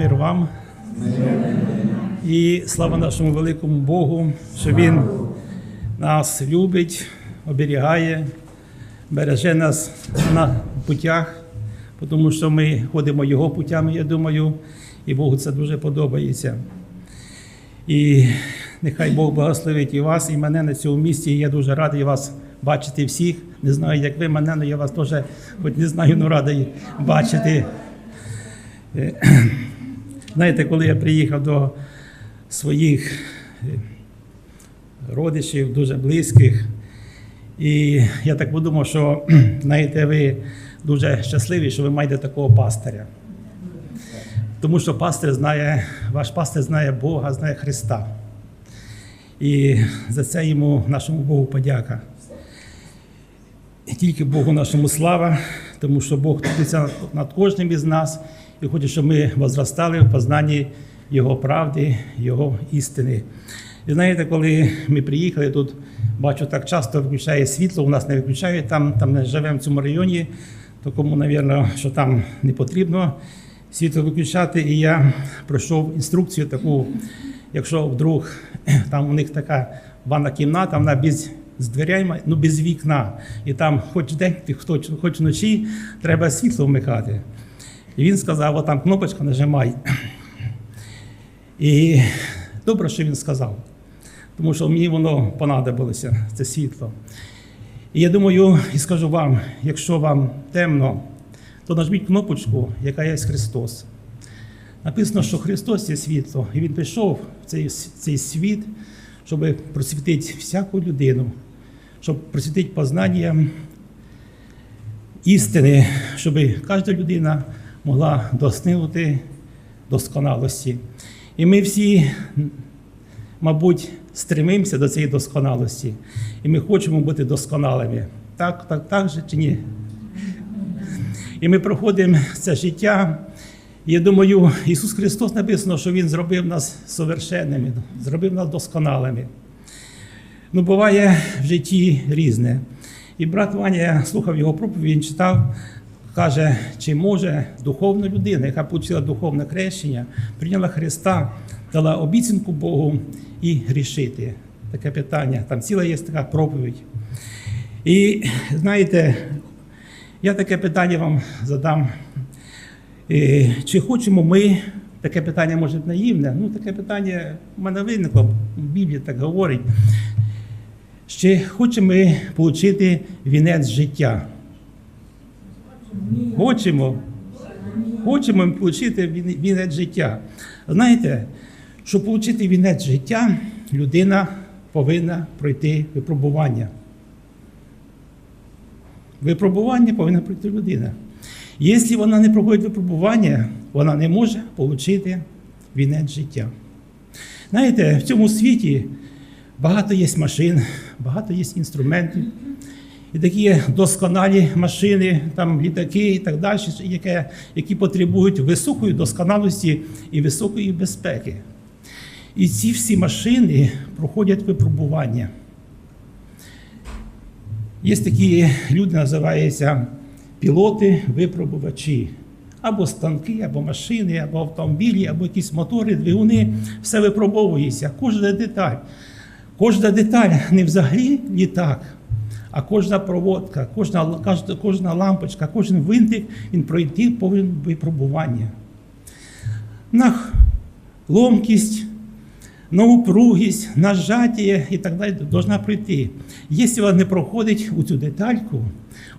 Мир вам. І слава нашому великому Богу, що Він нас любить, оберігає, береже нас на путях, тому що ми ходимо Його путями, я думаю, і Богу це дуже подобається. І нехай Бог благословить і вас, і мене на цьому місці. І я дуже радий вас бачити всіх. Не знаю, як ви мене, але я вас теж, хоч не знаю, але радий бачити. Знаєте, коли я приїхав до своїх е, родичів, дуже близьких, і я так подумав, що знаєте, ви дуже щасливі, що ви маєте такого пастиря. Тому що пастир знає, ваш пастир знає Бога, знає Христа. І за це йому, нашому Богу, подяка. І тільки Богу нашому слава, тому що Бог трудиться над кожним із нас і хоче, щоб ми возростали в познанні Його правди, Його істини. І знаєте, коли ми приїхали тут, бачу, так часто виключає світло, у нас не виключають там, там не живемо в цьому районі, то кому, мабуть, що там не потрібно світло виключати. І я пройшов інструкцію таку, якщо вдруг там у них така ванна кімната, вона без з дверями, ну без вікна. І там хоч день, хоч, хоч вночі треба світло вмикати. І він сказав: от там кнопочку нажимай. І добре, що він сказав, тому що мені воно понадобилося, це світло. І я думаю, і скажу вам, якщо вам темно, то нажміть кнопочку, яка є Христос. Написано, що Христос є світло, і Він прийшов в цей, цей світ, щоб просвітити всяку людину, щоб просвітити познання істини, щоб кожна людина могла доснути досконалості. І ми всі, мабуть, стремимося до цієї досконалості. І ми хочемо бути досконалими. Так, так, так же чи ні? І ми проходимо це життя. Я думаю, Ісус Христос написано, що Він зробив нас совершенними, зробив нас досконалими. Ну, буває в житті різне. І брат Ваня, я слухав його проповідь, він читав, каже, чи може духовна людина, яка отримала духовне хрещення, прийняла Христа, дала обіцянку Богу і грішити. Таке питання. Там ціла є така проповідь. І знаєте, я таке питання вам задам. Чи хочемо ми, таке питання може наївне, ну таке питання в мене виникло, в Біблії так говорить. Чи хочемо ми отримати вінець життя? Хочемо. Хочемо отримати вінець життя. Знаєте, щоб отримати вінець життя, людина повинна пройти випробування. Випробування повинна пройти людина. Якщо вона не проходить випробування, вона не може отримати вінець життя. Знаєте, в цьому світі багато є машин, багато є інструментів. І такі досконалі машини, там літаки і так далі, які, які потребують високої досконалості і високої безпеки. І ці всі машини проходять випробування. Є такі люди, називаються пілоти-випробувачі. Або станки, або машини, або автомобілі, або якісь мотори, двигуни. Все випробовується, кожна деталь. Кожна деталь не взагалі літак, а кожна проводка, кожна, кожна, лампочка, кожен винтик він пройти повинен випробування. На ломкість, на упругість, на зжаття і так далі должна пройти. Якщо вона не проходить у цю детальку,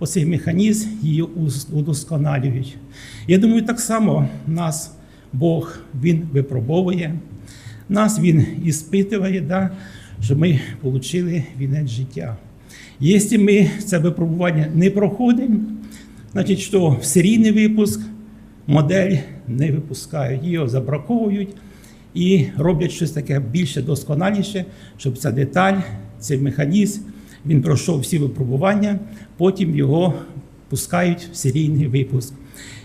оцей механізм її удосконалює. Я думаю, так само нас Бог Він випробовує, нас Він іспитує, да, щоб ми отримали вінець життя. Якщо ми це випробування не проходимо, значить, що в серійний випуск модель не випускають, її забраковують і роблять щось таке більше досконаліше, щоб ця деталь, цей механізм, він пройшов всі випробування, потім його пускають в серійний випуск.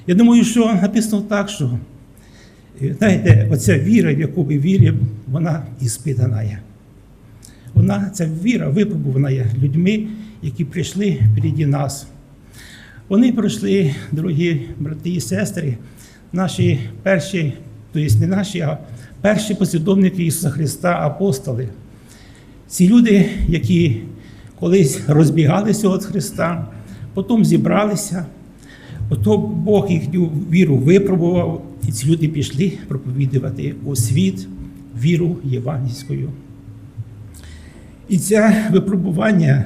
Я думаю, що написано так, що е, знаєте, оця віра, в яку ми віримо, вона іспитана є. Вона, ця віра випробувана є людьми, які прийшли впереді нас. Вони пройшли, дорогі брати і сестри, наші перші тобто не наші, а перші послідовники Ісуса Христа, апостоли. Ці люди, які колись розбігалися від Христа, потім зібралися, потім Бог їхню віру випробував, і ці люди пішли проповідувати у світ віру євангельською. І це випробування,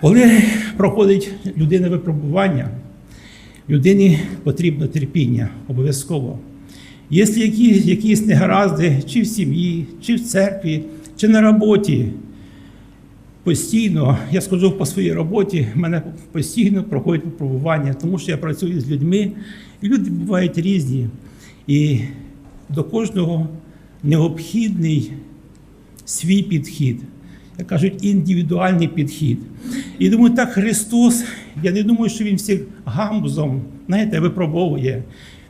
коли проходить людина випробування, людині потрібно терпіння обов'язково. Якщо якісь, якісь негаразди, чи в сім'ї, чи в церкві, чи на роботі, постійно, я скажу по своїй роботі, мене постійно проходять випробування, тому що я працюю з людьми, і люди бувають різні. І до кожного необхідний свій підхід. Як кажуть, індивідуальний підхід. І думаю, так Христос, я не думаю, що Він всіх гамбузом, знаєте, випробовує.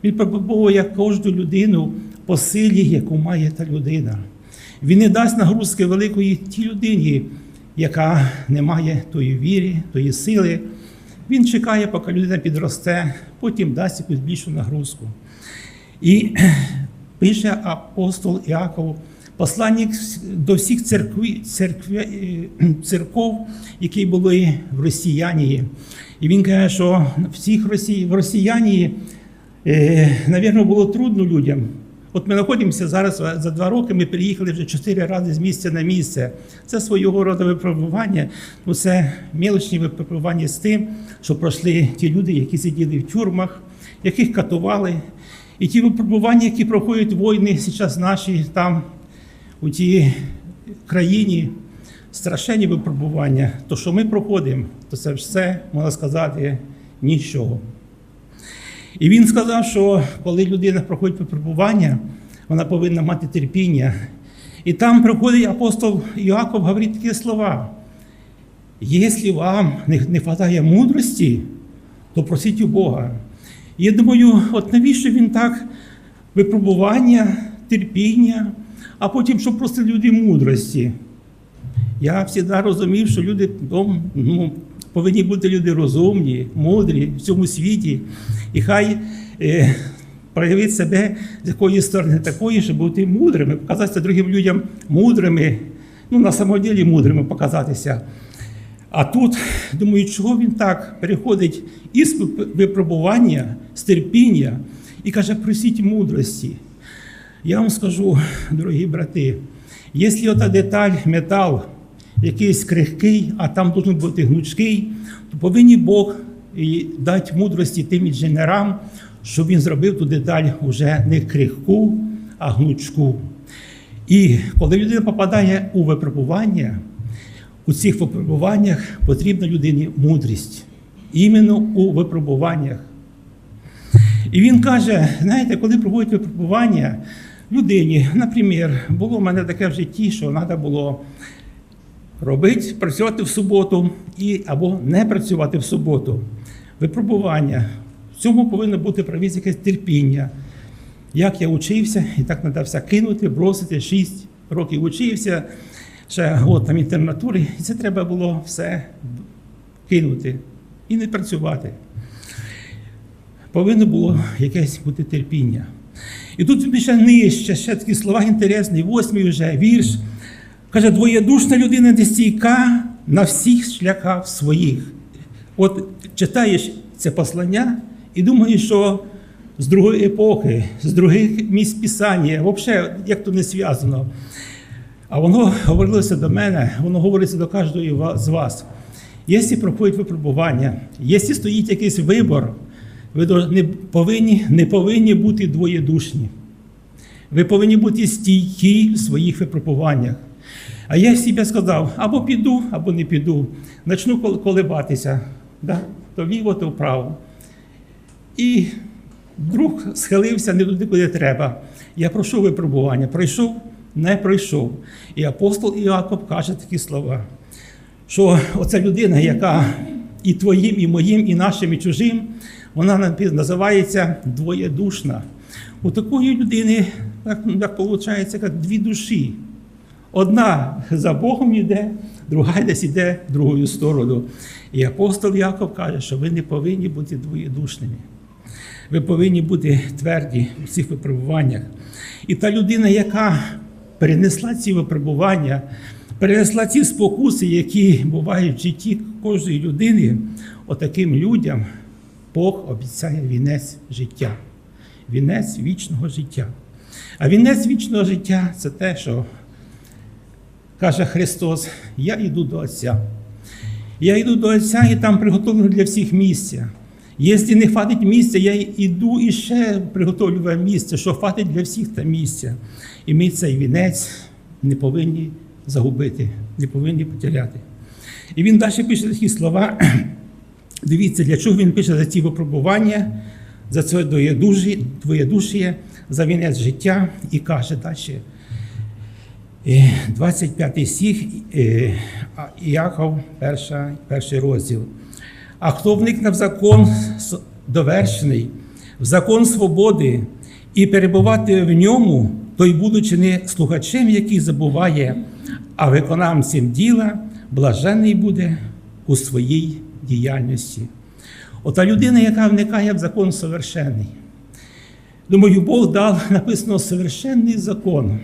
Він випробовує кожну людину по силі, яку має та людина. Він не дасть нагрузки великої тій людині, яка не має тої віри, тої сили. Він чекає, поки людина підросте, потім дасть якусь більшу нагрузку. І пише апостол Іаков, посланник до всіх церкві, церкві, е, церков, які були в Росіянії. І він каже, що всіх Росії, в Росіянії, е, навірно, було трудно людям. От ми знаходимося зараз за два роки. Ми переїхали вже чотири рази з місця на місце. Це свого роду випробування. Ну це мілочні випробування з тим, що пройшли ті люди, які сиділи в тюрмах, яких катували. І ті випробування, які проходять війни зараз наші там, у тій країні, страшенні випробування, то що ми проходимо, то це все, можна сказати, нічого. І він сказав, що коли людина проходить випробування, вона повинна мати терпіння. І там приходить апостол Іаков, говорить такі слова. Якщо вам не вистачає мудрості, то просіть у Бога. І я думаю, от навіщо він так випробування, терпіння, а потім, щоб просто люди мудрості. Я завжди розумів, що люди ну, повинні бути люди розумні, мудрі в цьому світі. І хай е, проявить себе з якоїсь сторони такої, щоб бути мудрими, показатися другим людям мудрими, ну на самоділі мудрими показатися. А тут, думаю, чого він так переходить із випробування, з терпіння і каже, просіть мудрості. Я вам скажу, дорогі брати, якщо ота деталь, метал, якийсь крихкий, а там должен бути гнучкий, то повинні Бог і дати мудрості тим інженерам, щоб він зробив ту деталь вже не крихку, а гнучку. І коли людина попадає у випробування, у цих випробуваннях потрібна людині мудрість. Іменно у випробуваннях. І він каже: знаєте, коли проводять випробування людині, наприклад, було в мене таке в житті, що треба було робити, працювати в суботу і або не працювати в суботу. Випробування. В цьому повинно бути провіз якесь терпіння. Як я учився, і так все кинути, бросити, 6 років учився, ще год там інтернатури, і це треба було все кинути і не працювати. Повинно було якесь бути терпіння. І тут ще нижче, ще такі слова інтересні, восьмий вже вірш. Каже, двоєдушна людина не стійка на всіх шляхах своїх. От читаєш це послання і думаєш, що з другої епохи, з других місць Писання, взагалі, як то не зв'язано. А воно говорилося до мене, воно говориться до кожного з вас. Якщо проходить випробування, якщо стоїть якийсь вибор, ви не повинні, не повинні бути двоєдушні. Ви повинні бути стійкі в своїх випробуваннях. А я собі сказав, або піду, або не піду. Начну колебатися, да? то вліво, то вправо. І друг схилився не туди, куди треба. Я пройшов випробування. Пройшов, не пройшов. І апостол Іаков каже такі слова, що оця людина, яка і твоїм, і моїм, і нашим, і чужим, вона називається двоєдушна. У такої людини, як виходить, як дві душі. Одна за Богом йде, друга десь йде в другу сторону. І апостол Яков каже, що ви не повинні бути двоєдушними. Ви повинні бути тверді у цих випробуваннях. І та людина, яка перенесла ці випробування, перенесла ці спокуси, які бувають в житті кожної людини, отаким людям Бог обіцяє вінець життя, вінець вічного життя. А вінець вічного життя це те, що каже Христос: Я йду до Отця. Я йду до Отця і там приготовлю для всіх місця. Якщо не хватить місця, я йду і ще приготовлю вам місце, що хватить для всіх та місця. І ми цей вінець не повинні загубити, не повинні потеряти. І він далі пише такі слова. Дивіться, для чого він пише за ці випробування, за це двоєдушіє, за вінець життя і каже далі. Е, 25 стих, е, Іаков, перша, перший розділ. А хто вникне в закон довершений, в закон свободи і перебувати в ньому, той, будучи не слухачем, який забуває, а виконавцем діла, блажений буде у своїй діяльності. Ота людина, яка вникає в закон совершенний. Думаю, Бог дав написано совершенний закон,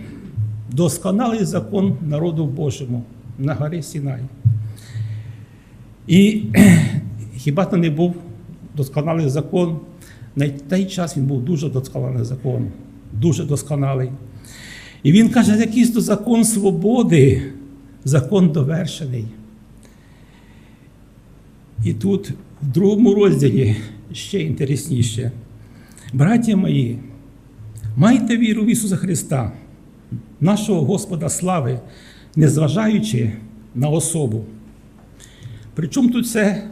досконалий закон народу Божому на горі Сінай. І хіба то не був досконалий закон? На той час він був дуже досконалий закон, дуже досконалий. І він каже, якийсь то закон свободи, закон довершений. І тут, в другому розділі, ще інтересніше. Браття мої, майте віру в Ісуса Христа, нашого Господа слави, незважаючи на особу. Причому тут це,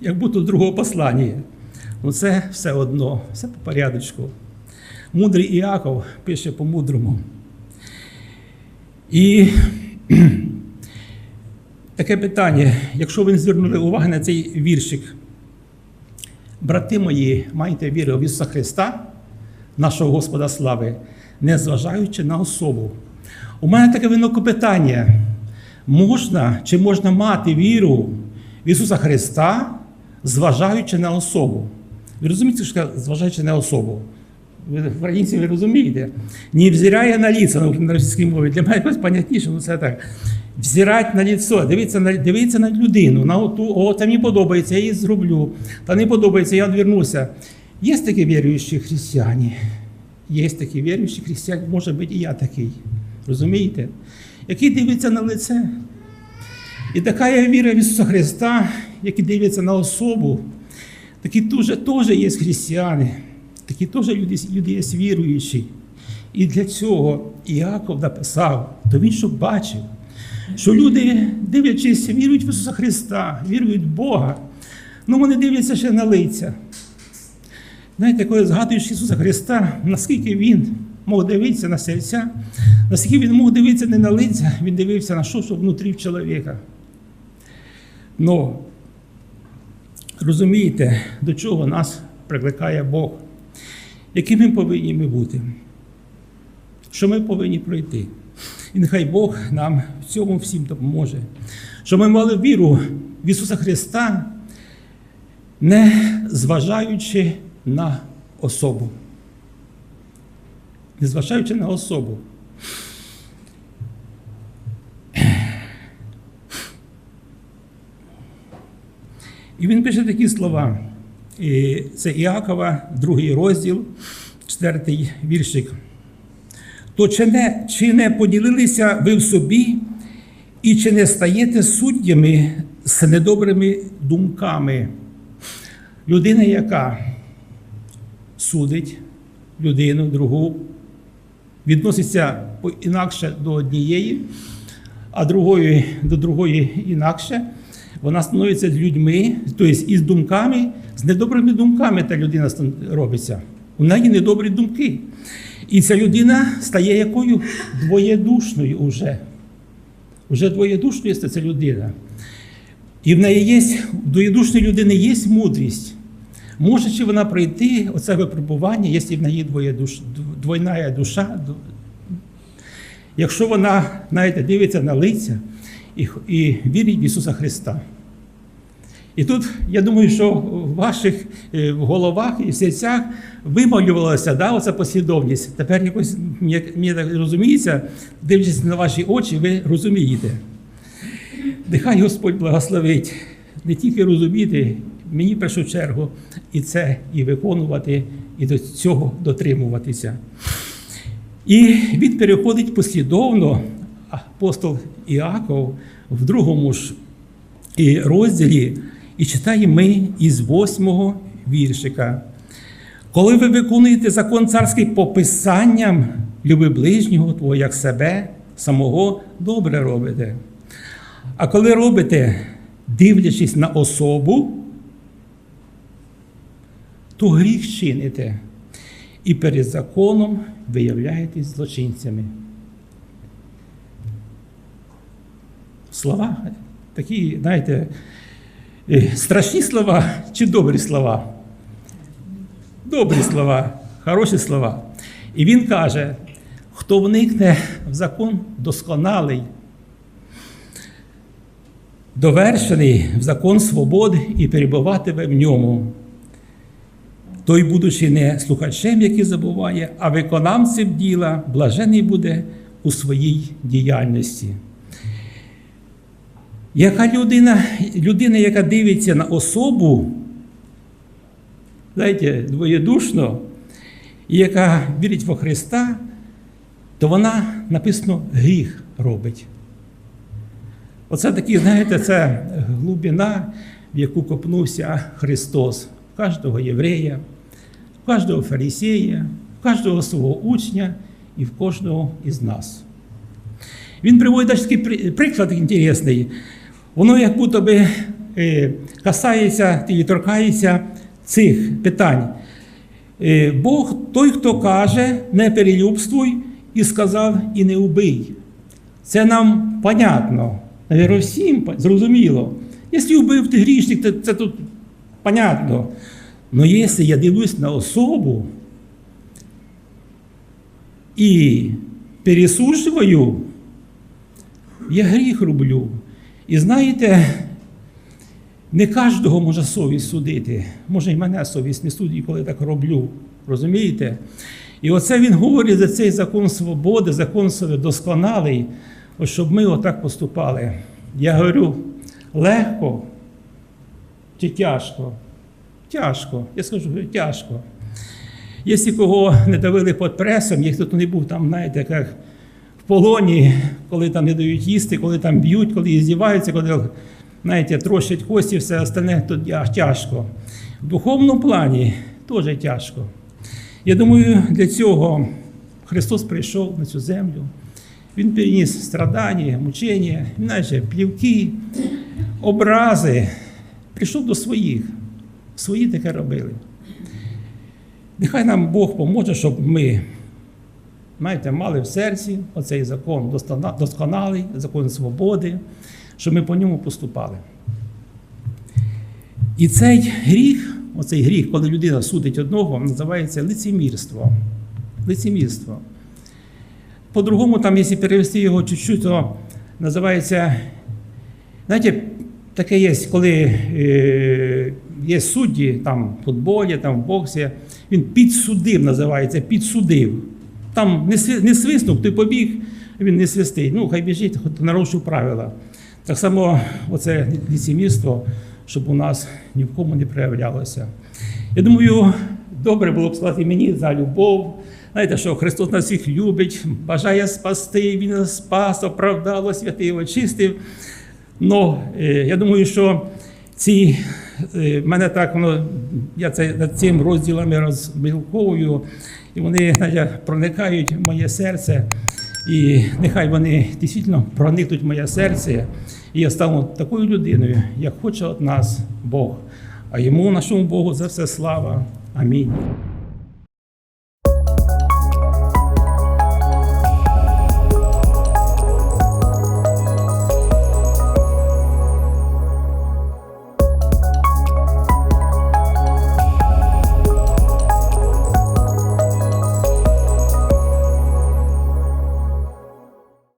як будто другого послання. Ну це все одно, все по порядочку. Мудрий Іаков пише по-мудрому. І таке питання, якщо ви не звернули уваги на цей віршик, брати мої, майте віру в Ісуса Христа, нашого Господа слави, незважаючи на особу. У мене таке виникло питання: можна чи можна мати віру в Ісуса Христа, зважаючи на особу? Ви розумієте, що зважаючи на особу? Ви українці, ви розумієте? Не взирає на ліце на російській мові. Для мене якось понятніше, ну це так. Взирать на ліцо, дивитися на, дивитися на людину, на оту, о, це мені подобається, я її зроблю. Та не подобається, я відвернуся. Є такі віруючі християни. Є такі віруючі християни, може бути і я такий. Розумієте? Який дивиться на лице. І така є віра в Ісуса Христа, який дивиться на особу. Такі теж, є християни, такі теж люди, люди є віруючі. І для цього Іаков написав, то він щоб бачив, що люди, дивлячись, вірують в Ісуса Христа, вірують в Бога, ну вони дивляться ще на лиця. Знаєте, коли згадуєш Ісуса Христа, наскільки Він мог дивитися на серця, наскільки Він мог дивитися не на лиця, Він дивився на що, що внутрі в чоловіка. Ну, розумієте, до чого нас прикликає Бог, якими повинні ми бути, що ми повинні пройти. І нехай Бог нам в цьому всім допоможе, щоб ми мали віру в Ісуса Христа, не зважаючи на особу. Не зважаючи на особу. І він пише такі слова. Це Іакова, другий розділ, четвертий віршик. То чи не, чи не поділилися ви в собі, і чи не стаєте суддями з недобрими думками? Людина, яка судить людину другу, відноситься інакше до однієї, а другої до другої інакше. Вона становиться людьми, тобто із думками, з недобрими думками та людина робиться. У неї недобрі думки. І ця людина стає якою двоєдушною уже. Уже двоєдушною стає ця людина. І в неї є, у двоєдушної людини є мудрість. Може чи вона пройти оце випробування, якщо в неї двоєдуш, двойна душа, якщо вона, знаєте, дивиться на лиця і, і вірить в Ісуса Христа. І тут я думаю, що в ваших е, головах і в серцях вималювалася да, оця послідовність. Тепер якось мені так розуміється, дивлячись на ваші очі, ви розумієте. Нехай Господь благословить не тільки розуміти, мені в першу чергу і це і виконувати, і до цього дотримуватися. І він переходить послідовно, апостол Іаков в другому ж розділі, і читаємо ми із восьмого віршика. Коли ви виконуєте закон царський по писанням, люби ближнього твого як себе, самого добре робите. А коли робите, дивлячись на особу, то гріх чините і перед законом виявляєтесь злочинцями. Слова такі, знаєте, страшні слова чи добрі слова? Добрі слова, хороші слова. І він каже: хто вникне в закон досконалий, довершений в закон свободи і перебуватиме в ньому. Той, будучи не слухачем, який забуває, а виконавцем діла, блажений буде у своїй діяльності. Яка людина, людина, яка дивиться на особу, знаєте, двоєдушно, і яка вірить во Христа, то вона написано гріх робить. Оце такі, знаєте, це глибина, в яку копнувся Христос, в кожного єврея, в кожного фарисея, в кожного свого учня і в кожного із нас. Він приводить такий приклад інтересний. Воно як будто би е, касається і торкається цих питань. Е, Бог той, хто каже, не перелюбствуй, і сказав, і не убий. Це нам понятно. Навірно, всім зрозуміло. Якщо вбив ти грішник, то це тут понятно. Але якщо я дивлюсь на особу і пересушую, я гріх роблю. І знаєте, не кожного може совість судити. Може, і мене совість не судить, коли я так роблю. Розумієте? І оце він говорить за цей закон свободи, закон свободи досконалий, щоб ми отак поступали. Я говорю, легко чи тяжко? Тяжко. Я скажу, тяжко. Якщо кого не давили під пресом, як хто не був там, знаєте, як полоні, коли там не дають їсти, коли там б'ють, коли здіваються, коли знаєте, трощать кості, все остальне, то тяжко. В духовному плані теж тяжко. Я думаю, для цього Христос прийшов на цю землю. Він переніс страдання, мучення, знаєте, плівки, образи. Прийшов до своїх. Свої таке робили. Нехай нам Бог поможе, щоб ми знаєте, мали в серці оцей закон досконалий, закон свободи, щоб ми по ньому поступали. І цей гріх, оцей гріх, коли людина судить одного, називається лицемірство. Лицемірство. По-другому, там, якщо перевести його чуть-чуть, то називається, знаєте, таке є, коли е, є судді там, в футболі, там, в боксі, він підсудив, називається, підсудив. Там не, сви- не свиснув, ти побіг, він не свистить. Ну, хай біжить, нарушив правила. Так само оце ліцемірство, щоб у нас ні в кому не проявлялося. Я думаю, добре було б сказати мені за любов. Знаєте, що Христос нас всіх любить, бажає спасти, Він нас спас, оправдав, освятив, очистив. Ну, е, я думаю, що ці е, мене так воно, я це над цим розділами розмілковую, і вони проникають в моє серце. І нехай вони дійсно проникнуть в моє серце, і я стану такою людиною, як хоче від нас Бог. А йому, нашому Богу, за все слава. Амінь.